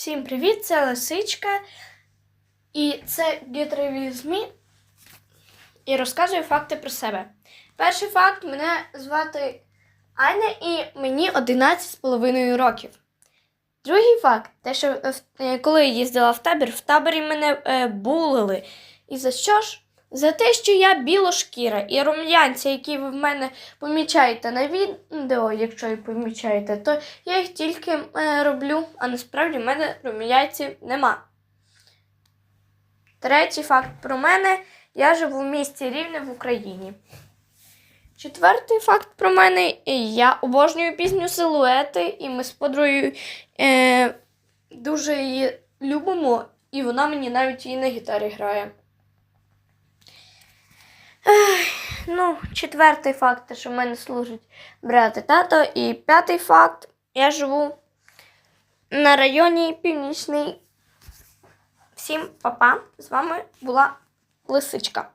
Всім привіт! Це Лисичка. І це Me. І розказую факти про себе. Перший факт: мене звати Аня і мені 11,5 років. Другий факт, те, що е, коли я їздила в табір, в таборі мене е, булили. І за що ж? За те, що я білошкіра і рум'янці, які ви в мене помічаєте на відео, якщо і помічаєте, то я їх тільки е, роблю, а насправді в мене рум'янців нема. Третій факт про мене: я живу в місті Рівне в Україні. Четвертий факт про мене: я обожнюю пісню силуети, і ми з подругою е, дуже її любимо, і вона мені навіть і на гітарі грає. Ну, четвертий факт, те, що в мене служить брат і тато. І п'ятий факт: я живу на районі Північний. Всім па-па. З вами була Лисичка.